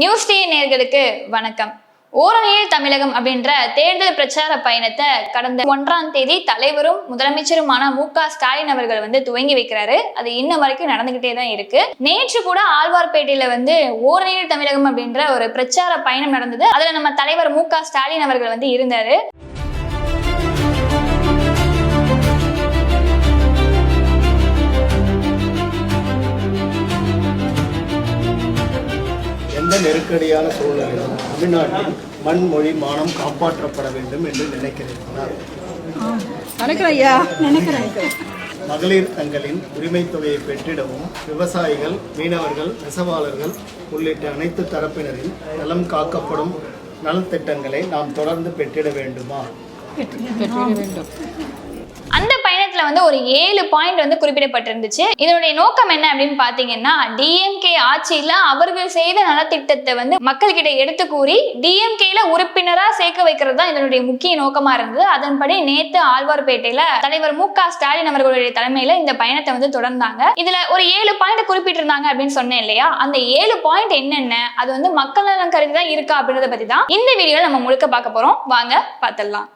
News டே நேர்களுக்கு வணக்கம். ஓரணியில் தமிழகம் அப்படின்ற தேர்தல் பிரச்சார பயணத்தை கடந்த ஒன்றாம் தேதி தலைவரும் முதலமைச்சருமான மு க ஸ்டாலின் அவர்கள் வந்து துவங்கி வைக்கிறாரு. அது இன்ன வரைக்கும் நடந்துகிட்டே தான் இருக்கு. நேற்று கூட ஆழ்வார்பேட்டையில வந்து ஓரணியில் தமிழகம் அப்படின்ற ஒரு பிரச்சார பயணம் நடந்தது. அதுல நம்ம தலைவர் மு க ஸ்டாலின் அவர்கள் வந்து இருந்தாரு. எந்த நெருக்கடியான சூழ்நிலையிலும் தமிழ்நாட்டில் மண் மொழி மானம் காப்பாற்றப்பட வேண்டும் என்று நினைக்கிறீர்களா நினைக்கிறேன் ஐயா நினைக்கிறேன். மகளிர் தங்களின் உரிமைத் தொகையை பெற்றிடவும் விவசாயிகள் மீனவர்கள் நெசவாளர்கள் உள்ளிட்ட அனைத்து தரப்பினரின் நலம் காக்கப்படும் நலத்திட்டங்களை நாம் தொடர்ந்து பெற்றிட வேண்டுமா? பெற்றிட வேண்டும். அந்த பயணத்துல வந்து ஒரு ஏழு பாயிண்ட் வந்து குறிப்பிடப்பட்டிருந்துச்சு. இதனுடைய நோக்கம் என்ன அப்படின்னு பாத்தீங்கன்னா டிஎம்கே ஆட்சியில அவர்கள் செய்த நலத்திட்டத்தை வந்து மக்கள்கிட்ட எடுத்து கூறி டிஎம்கேல உறுப்பினரா சேர்க்க வைக்கிறது தான் இதனுடைய முக்கிய நோக்கமா இருந்தது. அதன்படி நேத்து ஆழ்வார்பேட்டையில தலைவர் மு க ஸ்டாலின் அவர்களுடைய தலைமையில இந்த பயணத்தை வந்து தொடர்ந்தாங்க. இதுல ஒரு ஏழு பாயிண்ட் குறிப்பிட்டிருந்தாங்க அப்படின்னு சொன்னேன் இல்லையா? அந்த ஏழு பாயிண்ட் என்னென்ன? அது வந்து மக்கள் நலன் கருதி தான் இருக்கா அப்படின்றத பத்தி தான் இந்த வீடியோல நம்ம முழுக்க பார்க்க போறோம். வாங்க பார்த்துடலாம்.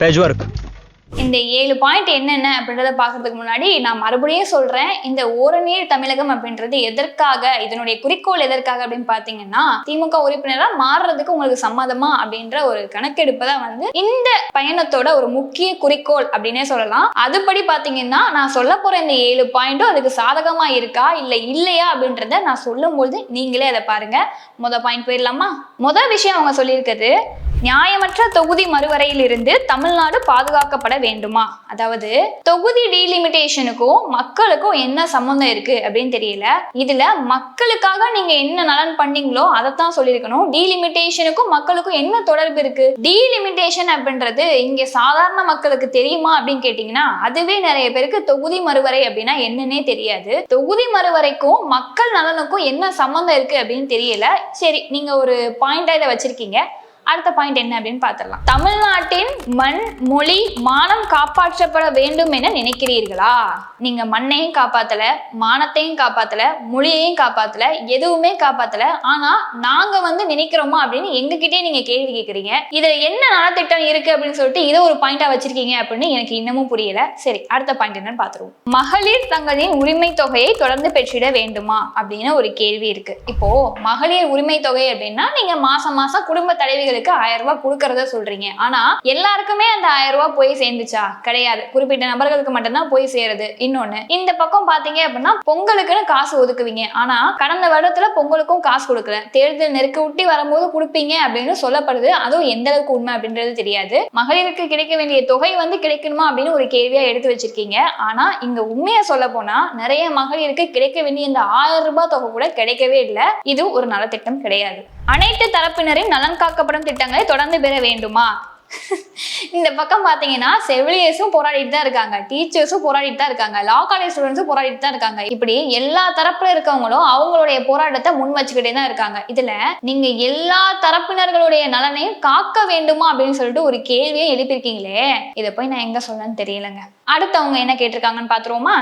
பேஜ் ஒர்க் இந்த ஏழு பாயிண்ட் என்னென்ன அப்படின்றத பார்க்கறதுக்கு முன்னாடி நான் மறுபடியும் சொல்றேன் இந்த ஓரநீர் தமிழகம் அப்படின்றது எதற்காக இதனுடைய குறிக்கோள் எதற்காக அப்படின்னு பார்த்தீங்கன்னா திமுக உறுப்பினராக மாறுறதுக்கு உங்களுக்கு சம்மதமா அப்படின்ற ஒரு கணக்கெடுப்பு தான் வந்து இந்த பயணத்தோட ஒரு முக்கிய குறிக்கோள் அப்படின்னே சொல்லலாம். அதுபடி பார்த்தீங்கன்னா நான் சொல்ல போற இந்த ஏழு பாயிண்ட்டும் அதுக்கு சாதகமா இருக்கா இல்லை இல்லையா அப்படின்றத நான் சொல்லும்போது நீங்களே அதை பாருங்க. முத பாயிண்ட் போயிடலாமா? முத விஷயம் அவங்க சொல்லியிருக்கிறது நியாயமற்ற தொகுதி மறுவரையில் இருந்து தமிழ்நாடு பாதுகாக்கப்பட வேண்டுமா? அதாவது தொகுதி டீலிமிட்டேஷனுக்கும் மக்களுக்கும் என்ன சம்மந்தம் இருக்கு அப்படின்னு தெரியல. இதுல மக்களுக்காக நீங்க என்ன நலன் பண்ணீங்களோ அதைத்தான் சொல்லியிருக்கணும். டீலிமிட்டேஷனுக்கும் மக்களுக்கும் என்ன தொடர்பு இருக்கு? டீலிமிட்டேஷன் அப்படின்றது இங்க சாதாரண மக்களுக்கு தெரியுமா அப்படின்னு கேட்டீங்கன்னா அதுவே நிறைய பேருக்கு தொகுதி மறுவரை அப்படின்னா என்னன்னே தெரியாது. தொகுதி மறுவரைக்கும் மக்கள் நலனுக்கும் என்ன சம்மந்தம் இருக்கு அப்படின்னு தெரியல. சரி நீங்க ஒரு பாயிண்டா இதை வச்சிருக்கீங்க. அடுத்த பாயிண்ட் என்ன அப்படின்னு பார்த்துடலாம். தமிழ்நாட்டின் மண் மொழி மானம் காப்பாற்றப்பட வேண்டும் என நினைக்கிறீர்களா? நீங்க மண்ணையும் காப்பாத்தல மானத்தையும் காப்பாத்தல மொழியையும் காப்பாத்தல எதுவுமே காப்பாத்தல. ஆனா நாங்க வந்து நினைக்கிறோமா அப்படின்னு எங்ககிட்டயே நீங்க கேள்வி கேட்குறீங்க இதுல என்ன நலத்திட்டம் இருக்கு அப்படின்னு சொல்லிட்டு இதை ஒரு பாயிண்டா வச்சிருக்கீங்க அப்படின்னு எனக்கு இன்னமும் புரியல. சரி அடுத்த பாயிண்ட் என்னன்னு பார்த்துருவோம். மகளிர் தங்களின் உரிமை தொகையை தொடர்ந்து பெற்றிட வேண்டுமா அப்படின்னு ஒரு கேள்வி இருக்கு. இப்போ மகளிர் உரிமை தொகை அப்படின்னா நீங்க மாசம் மாசம் குடும்ப பெண்களுக்கு ஆயிரம் ரூபாய் கொடுக்கறத சொல்றீங்க. ஆனா எல்லாருக்குமே அந்த ஆயிரம் ரூபாய் போய் சேர்ந்துச்சா? கிடையாது. குறிப்பிட்ட நபர்களுக்கு மட்டும்தான் போய் சேருது. இன்னொன்னு இந்த பக்கம் பாத்தீங்க அப்படின்னா பொங்கலுக்குன்னு காசு ஒதுக்குவீங்க. ஆனா கடந்த வருடத்துல பொங்கலுக்கும் காசு கொடுக்கல. தேர்தல் நெருக்க ஊட்டி வரும்போது கொடுப்பீங்க அப்படின்னு சொல்லப்படுது. அதுவும் எந்த அளவுக்கு உண்மை அப்படின்றது தெரியாது. மகளிருக்கு கிடைக்க வேண்டிய தொகை வந்து கிடைக்கணுமா அப்படின்னு ஒரு கேள்வியா எடுத்து வச்சிருக்கீங்க. ஆனா இங்க உண்மையா சொல்ல போனா நிறைய மகளிருக்கு கிடைக்க வேண்டிய இந்த ஆயிரம் ரூபாய் தொகை கூட கிடைக்கவே இல்லை. இது ஒரு நலத்திட்டம் கிடையாது. அனைத்து தரப்பினரின் நலன் காக்கப்படும் திட்டங்களை தொடர்ந்து பெற வேண்டுமா? இந்த பக்கம் பார்த்தீங்கன்னா செவிலியர்ஸும் போராடிட்டு தான் இருக்காங்க. டீச்சர்ஸும் போராடிட்டு தான் இருக்காங்க. லா காலேஜ் ஸ்டூடெண்ட்ஸும் போராடிட்டு தான் இருக்காங்க. இப்படி எல்லா தரப்புல இருக்கவங்களும் அவங்களுடைய போராட்டத்தை முன் வச்சுக்கிட்டே தான் இருக்காங்க. இதுல நீங்க எல்லா தரப்பினர்களுடைய நலனையும் காக்க வேண்டுமா அப்படின்னு சொல்லிட்டு ஒரு கேள்வியை எழுப்பியிருக்கீங்களே. இதை போய் நான் எங்க சொல்லணும்னு தெரியலங்க. அடுத்தவங்க என்ன கேட்டிருக்காங்கன்னு பார்த்துருவோமா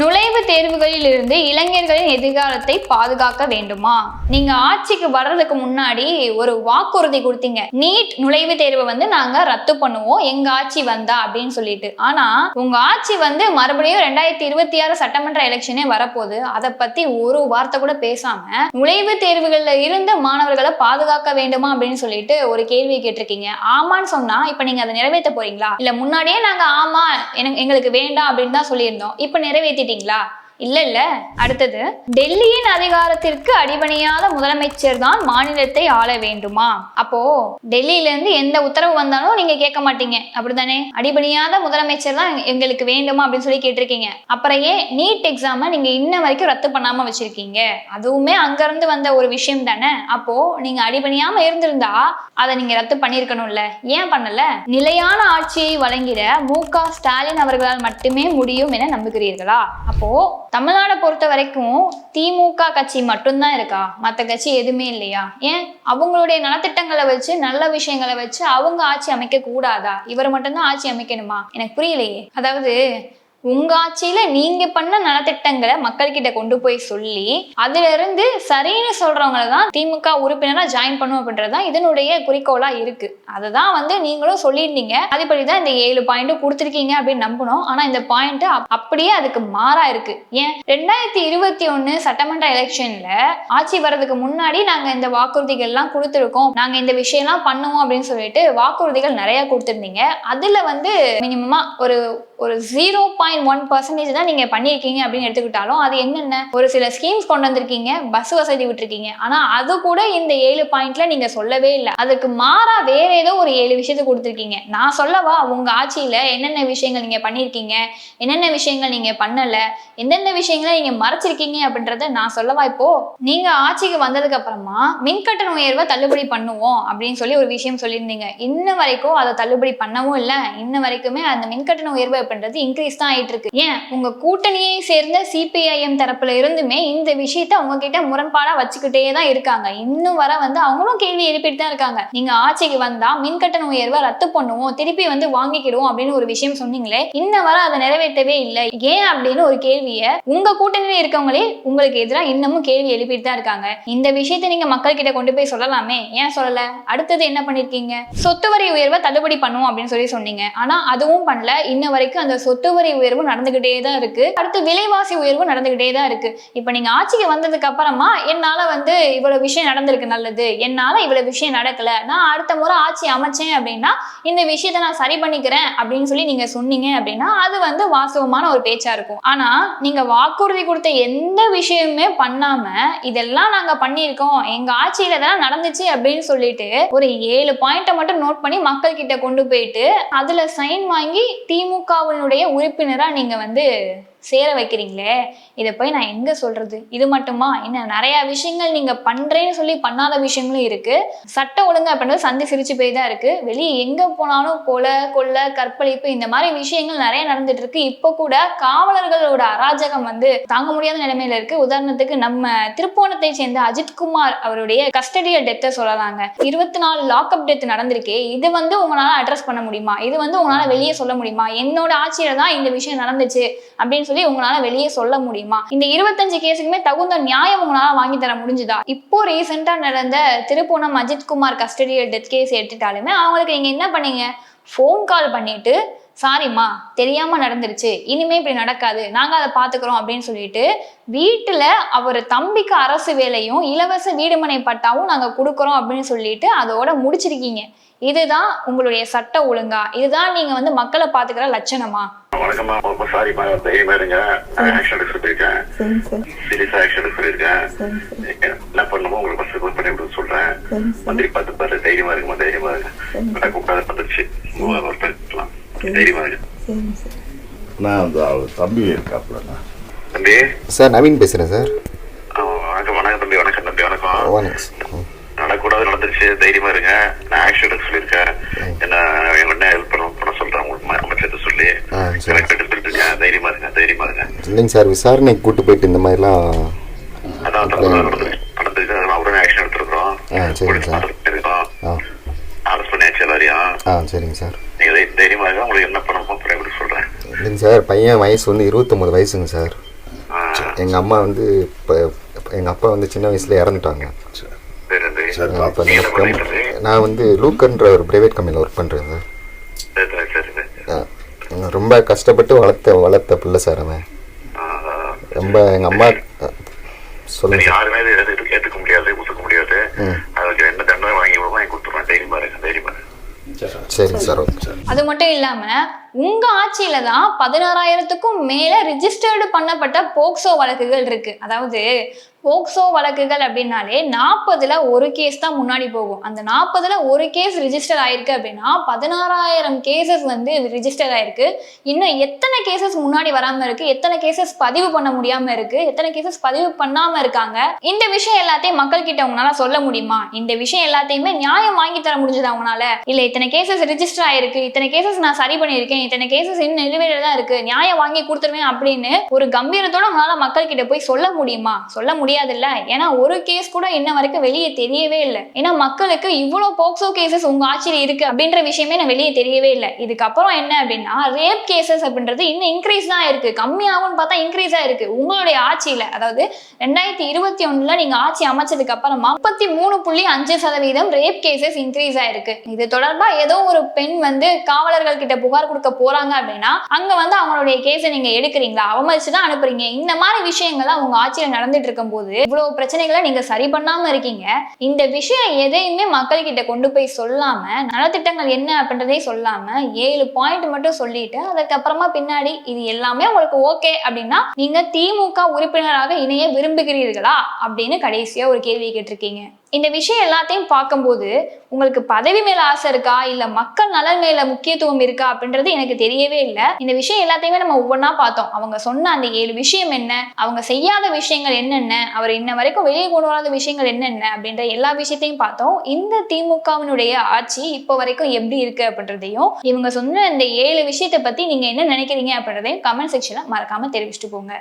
நுழைவுத் தேர்வுகளில் இருந்து இளைஞர்களின் எதிர்காலத்தை பாதுகாக்க வேண்டுமா? நீங்க ஆட்சிக்கு வர்றதுக்கு முன்னாடி ஒரு வாக்குறுதி கொடுத்தீங்க. நீட் நுழைவுத் தேர்வை வந்து நாங்க ரத்து பண்ணுவோம். எங்க ஆட்சி வந்தா அப்படின்னு சொல்லிட்டு. ஆனா உங்க ஆட்சி வந்து மறுபடியும் ரெண்டாயிரத்தி இருபத்தி ஆறு சட்டமன்ற எலெக்ஷனே வரப்போகுது. அதை பத்தி ஒரு வார்த்தை கூட பேசாம நுழைவுத் தேர்வுகள்ல இருந்து மாணவர்களை பாதுகாக்க வேண்டுமா அப்படின்னு சொல்லிட்டு ஒரு கேள்வியை கேட்டிருக்கீங்க. ஆமான்னு சொன்னா இப்ப நீங்க அதை நிறைவேற்ற போறீங்களா? இல்ல முன்னாடியே நாங்க ஆமா எனக்கு எங்களுக்கு வேண்டாம் அப்படின்னு தான் சொல்லியிருந்தோம். இப்ப நிறைவேற்றிட்டீங்களா இல்ல இல்ல. அடுத்தது டெல்லியின் அதிகாரத்திற்கு அடிபணியாத முதலமைச்சர் தான் மாநிலத்தை ஆள வேண்டுமா? அப்போ டெல்லியில இருந்து எந்த உத்தரவு வந்தாலும் நீங்க கேட்க மாட்டீங்க. அப்படிதானே அடிபணியாத முதலமைச்சர் தான் எங்களுக்கு வேண்டுமா அப்படின்னு சொல்லி கேட்டிருக்கீங்க. அப்புறம் ஏன் நீட் எக்ஸாமை நீங்க இன்ன வரைக்கும் ரத்து பண்ணாம வச்சிருக்கீங்க? அதுவுமே அங்க இருந்து வந்த ஒரு விஷயம் தானே. அப்போ நீங்க அடிபணியாம இருந்திருந்தா அதை நீங்க ரத்து பண்ணியிருக்கணும்ல. ஏன் பண்ணல? நிலையான ஆட்சியை வழங்கிட மு ஸ்டாலின் அவர்களால் மட்டுமே முடியும் என நம்புகிறீர்களா? அப்போ தமிழ்நாடை பொறுத்த வரைக்கும் திமுக கட்சி மட்டும்தான் இருக்கா? மற்ற கட்சி எதுவுமே இல்லையா? ஏன்? அவங்களுடைய நலத்திட்டங்களை வச்சு நல்ல விஷயங்களை வச்சு அவங்க ஆட்சி அமைக்க கூடாதா இவர் மட்டும்தான் ஆட்சி அமைக்கணுமா? எனக்கு புரியலையே. அதாவது உங்க ஆட்சியில நீங்க பண்ண நலத்திட்டங்களை மக்கள்கிட்ட கொண்டு போய் சொல்லி அதுல இருந்து சரின்னு சொல்றவங்களை தான் திமுக உறுப்பினரா ஜாயின் பண்ணும் அப்படின்றது தான் இதனுடைய குறிக்கோளா இருக்கு. அதுதான் வந்து நீங்களும் சொல்லியிருந்தீங்க. அதுபடி தான் இந்த ஏழு பாயிண்ட் கொடுத்துருக்கீங்க அப்படின்னு நம்பணும் ஆனா இந்த பாயிண்ட் அப்படியே அதுக்கு மாறா இருக்கு. ஏன்? ரெண்டாயிரத்தி இருபத்தி ஒன்னு சட்டமன்ற எலெக்ஷன்ல ஆட்சி வர்றதுக்கு முன்னாடி நாங்க இந்த வாக்குறுதிகள் எல்லாம் கொடுத்துருக்கோம். நாங்க இந்த விஷயம்லாம் பண்ணுவோம் அப்படின்னு சொல்லிட்டு வாக்குறுதிகள் நிறைய கொடுத்துருந்தீங்க. அதுல வந்து மினிமமா ஒரு ஒரு ஜீரோ பாயிண்ட் ஒன் பர்சன்டேஜ் தான் நீங்க பண்ணியிருக்கீங்க அப்படின்னு எடுத்துக்கிட்டாலும் அது என்னென்ன? ஒரு சில ஸ்கீம்ஸ் கொண்டு வந்திருக்கீங்க பஸ் வசதி விட்டுருக்கீங்க. ஆனா அது கூட இந்த ஏழு பாயிண்ட்ல நீங்க சொல்லவே இல்லை. அதுக்கு மாறா வேற ஏதோ ஒரு ஏழு விஷயத்தை கொடுத்துருக்கீங்க. நான் சொல்லவா உங்க ஆட்சியில என்னென்ன விஷயங்கள் நீங்க பண்ணியிருக்கீங்க என்னென்ன விஷயங்கள் நீங்க பண்ணல எந்தெந்த விஷயங்களை நீங்க மறைச்சிருக்கீங்க அப்படின்றத நான் சொல்லவா இப்போ? நீங்க ஆட்சிக்கு வந்ததுக்கு அப்புறமா மின்கட்டண உயர்வை தள்ளுபடி பண்ணுவோம் அப்படின்னு சொல்லி ஒரு விஷயம் சொல்லியிருந்தீங்க. இன்ன வரைக்கும் அதை தள்ளுபடி பண்ணவும் இல்லை. இன்ன வரைக்குமே அந்த மின்கட்டண உயர்வு அப்படின்றது இன்க்ரீஸ் தான் ஆயிட்டு இருக்கு ஏன்? உங்க கூட்டணியை சேர்ந்த சிபிஐஎம் தரப்புல இருந்துமே இந்த விஷயத்த உங்ககிட்ட முரண்பாடா வச்சுக்கிட்டே தான் இருக்காங்க. இன்னும் வர வந்து அவங்களும் கேள்வி எழுப்பிட்டு தான் இருக்காங்க. நீங்க ஆட்சிக்கு வந்தா மின்கட்டண உயர்வை ரத்து பண்ணுவோம் திருப்பி வந்து வாங்கிக்கிடுவோம் அப்படின்னு ஒரு விஷயம் சொன்னீங்களே இன்ன வர அதை நிறைவேற்றவே இல்லை. ஏன் அப்படின்னு ஒரு கேள்வியை உங்க கூட்டணியில இருக்கவங்களே உங்களுக்கு எதிராக இன்னமும் கேள்வி எழுப்பிட்டு தான் இருக்காங்க. இந்த விஷயத்தை நீங்க மக்கள் கிட்ட கொண்டு போய் சொல்லலாமே? ஏன் சொல்லல? அடுத்தது என்ன பண்ணிருக்கீங்க? சொத்து வரி உயர்வை தள்ளுபடி பண்ணுவோம் அப்படின்னு சொல்லி சொன்னீங்க. ஆனா அதுவும் பண்ணல. இன்ன வரைக்கும் அந்த சொத்து வரி உயர்வு நடந்துகிட்டே தான் இருக்கு. அடுத்து விலைவாசி உயர்வு நடந்துகிட்டே தான் இருக்கு. இப்ப நீங்க ஆட்சிக்கு வந்ததுக்கு அப்புறமா என்னால வந்து இவ்வளவு விஷயம் நடந்திருக்கு நல்லது. என்னால இவ்வளவு விஷயம் நடக்கல. நான் அடுத்த முறை ஆட்சி அமைச்சேன் அப்படின்னா இந்த விஷயத்த நான் சரி பண்ணிக்கிறேன் அப்படின்னு சொல்லி நீங்க சொன்னீங்க அப்படின்னா அது வந்து வாஸ்தவமான ஒரு பேச்சா இருக்கும். ஆனா நீங்க வாக்குறுதி கொடுத்த எந்த விஷயமுமே பண்ணாம இதெல்லாம் நாங்க பண்ணியிருக்கோம். எங்க ஆட்சியில இதெல்லாம் நடந்துச்சு அப்படின்னு சொல்லிட்டு ஒரு ஏழு பாயிண்ட்டை மட்டும் நோட் பண்ணி மக்கள் கிட்ட கொண்டு போயிட்டு அதுல சைன் வாங்கி திமுகவினுடைய உறுப்பினர் டிசைனராக நீங்கள் வந்து சேர வைக்கிறீங்களே? இதை போய் நான் எங்க சொல்றது? இது மட்டுமா? என்ன நிறைய விஷயங்கள் நீங்க பண்றேன்னு சொல்லி பண்ணாத விஷயங்களும் இருக்கு. சட்ட ஒழுங்கு அப்படின்றது சந்தி சிரிச்சு போய் தான் இருக்கு. வெளியே எங்க போனாலும் கொலை கொள்ளை கற்பழிப்பு இந்த மாதிரி விஷயங்கள் நிறைய நடந்துட்டு இருக்கு. இப்போ கூட காவலர்களோட அராஜகம் வந்து தாங்க முடியாத நிலைமையில இருக்கு. உதாரணத்துக்கு நம்ம திருப்போணத்தை சேர்ந்த அஜித்குமார் அவருடைய கஸ்டடியல் டெத்தை சொல்லலாங்க. இருபத்தி நாலு லாக்அப் டெத் நடந்திருக்கே. இது வந்து உங்களால அட்ரஸ் பண்ண முடியுமா? இது வந்து உங்களால வெளியே சொல்ல முடியுமா? என்னோட ஆட்சியில தான் இந்த விஷயம் நடந்துச்சு அப்படின்னு சொல்லி உங்களால வெளியே சொல்ல முடியுமா? இந்த இருபத்தஞ்சு கேஸுக்குமே தகுந்த நியாயம் உங்களால வாங்கி தர முடிஞ்சுதா? இப்போ ரீசெண்டா நடந்த Thiruppuvanam Ajithkumar custodial death case எடுத்துட்டாலுமே அவங்களுக்கு நீங்க என்ன பண்ணீங்க? ஃபோன் கால் பண்ணிட்டு சாரிம்மா தெரியாம நடந்துருச்சு. இனிமே இப்படி நடக்காது. நாங்க அதை பாத்துக்கிறோம் அப்படின்னு சொல்லிட்டு வீட்டுல அவர் தம்பிக்கு அரசு வேலையும் இலவச வீடுமனை பட்டாவும் நாங்க கொடுக்குறோம் அப்படின்னு சொல்லிட்டு அதோட முடிச்சிருக்கீங்க. இதுதான் உங்களுடைய சட்ட ஒழுங்கா? இதுதான் நீங்க வந்து மக்களை பாத்துக்கிற லட்சணமா? வணக்கம்மா ரொம்ப சாரிம்மா தைரியமா இருங்க ஆக்ஷன் எடுக்க சொல்லியிருக்கேன். சரி சார். சீரியஸா ஆக்ஷன் எடுக்க சொல்லியிருக்கேன். என்ன பண்ணுமோ உங்களுக்கு ஃபர்ஸ்ட் கால் பண்ணி விட சொல்றேன். மந்திரி பார்த்து பாரு தைரியமா இருக்குமா தைரியமா இருக்கு நான் கூப்பிடாத வந்துருச்சு ஒரு பேசலாம் தைரியமா இருக்கு நான் அந்த தம்பி இருக்காப்புலண்ணா. தம்பி? சார் நவீன் பேசுகிறேன் சார். வணக்கம் வணக்கம் தம்பி வணக்கம் தம்பி வணக்கம். நடக்கூடாது நடந்துருச்சு. தைரியமா இருங்க. நான் ஆக்ஷன் எடுக்க சொல்லியிருக்கேன். என்ன என்ன ஹெல்ப் பண்ண பண்ண சொல்றேன் உங்களுக்கு அமைச்சர்கிட்ட சொல்லி ஆ, சரி. கரெக்ட் எடுத்துட்டு இருக்கேன் தைரியமா இருங்க தைரியமா இருங்க இல்லைங்க சார் விசாரணைக்கு கூட்டு போயிட்டு இந்த மாதிரிலாம் ஆ, சரிங்க சார். ஆ. ஆ சரிங்க சார். இல்லைங்க சார் பையன் வயசு வந்து இருபத்தொம்போது வயசுங்க சார். எங்கள் அம்மா வந்து இப்போ எங்கள் அப்பா வந்து சின்ன வயசில் இறந்துட்டாங்க? நான் வந்து லூக்கன்ற ஒரு ப்ரைவேட் கம்பெனியில் ஒர்க் பண்ணுறேன் சார். ரொம்ப கஷ்டப்பட்டு வளர்த்த வளர்த்த பிள்ளை சார் அவன். ரொம்ப எங்கள் அம்மா சொல்லுங்க யாருமே ஏத்துக்க முடியாது ஒத்துக்க முடியாது. அதுக்கு என்ன தண்டனை வாங்கி விடுவோம் வாங்கி கொடுத்துருவேன் தைரியமா இருங்க தைரியமா ஓகே. அது மட்டும் இல்லாம உங்க ஆட்சியில தான் பதினாறாயிரத்துக்கும் மேல ரிஜிஸ்டர்டு பண்ணப்பட்ட போக்சோ வழக்குகள் இருக்கு. அதாவது போக்சோ வழக்குகள் அப்படின்னாலே நாற்பதுல ஒரு கேஸ் தான் முன்னாடி போகும். அந்த நாற்பதுல ஒரு கேஸ் ரிஜிஸ்டர் ஆயிருக்கு அப்படின்னா பதினாறாயிரம் கேசஸ் வந்து ரிஜிஸ்டர் ஆயிருக்கு. இன்னும் எத்தனை கேசஸ் முன்னாடி வராம இருக்கு? எத்தனை கேசஸ் பதிவு பண்ண முடியாம இருக்கு? எத்தனை கேசஸ் பதிவு பண்ணாம இருக்காங்க? இந்த விஷயம் எல்லாத்தையும் மக்கள் கிட்ட உங்களால சொல்ல முடியுமா? இந்த விஷயம் எல்லாத்தையுமே நியாயம் வாங்கி தர முடிஞ்சது அவங்களால இல்ல இத்தனை கேசஸ் ரிஜிஸ்டர் ஆயிருக்கு. இத்தனை கேசஸ் நான் சரி பண்ணியிருக்கேன். இத்தனை கேசஸ் இன்னும் நிலுவையில தான் இருக்கு. நியாயம் வாங்கி கொடுத்துருவேன் அப்படின்னு ஒரு கம்பீரத்தோட உங்களால மக்கள் கிட்ட போய் சொல்ல முடியுமா? சொல்ல முடியும் முடியாதுல்ல? ஏன்னா ஒரு கேஸ் கூட இன்ன வரைக்கும் வெளியே தெரியவே இல்லை. ஏன்னா மக்களுக்கு இவ்வளோ போக்சோ கேசஸ் உங்க ஆட்சியில் இருக்கு அப்படின்ற விஷயமே நான் வெளியே தெரியவே இல்லை. இதுக்கப்புறம் என்ன அப்படின்னா ரேப் கேசஸ் அப்படின்றது இன்னும் இன்க்ரீஸ் தான் இருக்கு. கம்மியாகும்னு பார்த்தா இன்க்ரீஸ் ஆயிருக்கு உங்களுடைய ஆட்சியில அதாவது ரெண்டாயிரத்தி இருபத்தி ஒண்ணுல நீங்க ஆட்சி அமைச்சதுக்கு அப்புறமா முப்பத்தி மூணு புள்ளி அஞ்சு சதவீதம் ரேப் கேசஸ் இன்க்ரீஸ் ஆயிருக்கு இது தொடர்பா ஏதோ ஒரு பெண் வந்து காவலர்கள் கிட்ட புகார் கொடுக்க போறாங்க அப்படின்னா அங்க வந்து அவங்களுடைய கேஸை நீங்க எடுக்கிறீங்களா? அவமதிச்சு தான் அனுப்புறீங்க. இந்த மாதிரி விஷயங்கள்லாம் உங்க ஆட்சியில நடந்துட்டு இருக்கும்போது இவ்வளவு பிரச்சனைகளை நீங்க சரி பண்ணாம இருக்கீங்க. இந்த விஷயம் எதையுமே மக்கள் கிட்ட கொண்டு போய் சொல்லாம நலத்திட்டங்கள் என்ன அப்படின்றதே சொல்லாம ஏழு பாயிண்ட் மட்டும் சொல்லிட்டு அதுக்கப்புறமா பின்னாடி இது எல்லாமே உங்களுக்கு ஓகே அப்படின்னா நீங்க திமுக உறுப்பினராக இணைய விரும்புகிறீர்களா அப்படின்னு கடைசியா ஒரு கேள்வி கேட்டிருக்கீங்க. இந்த விஷயம் எல்லாத்தையும் பார்க்கும்போது உங்களுக்கு பதவி மேல ஆசை இருக்கா? இல்ல மக்கள் நலன் மேல முக்கியத்துவம் இருக்கா? அப்படின்றது எனக்கு தெரியவே இல்லை. இந்த விஷயம் எல்லாத்தையுமே நம்ம ஒவ்வொன்றா பார்த்தோம். அவங்க சொன்ன அந்த ஏழு விஷயம் என்ன? அவங்க செய்யாத விஷயங்கள் என்னென்ன? அவர் இன்ன வரைக்கும் வெளியே கொண்டு வராத விஷயங்கள் என்னென்ன? அப்படின்ற எல்லா விஷயத்தையும் பார்த்தோம். இந்த திமுகவினுடைய ஆட்சி இப்போ வரைக்கும் எப்படி இருக்கு அப்படின்றதையும் இவங்க சொன்ன இந்த ஏழு விஷயத்தை பத்தி நீங்க என்ன நினைக்கிறீங்க அப்படின்றதையும் கமெண்ட் செக்ஷன்ல மறக்காம தெரிவிச்சுட்டு போங்க.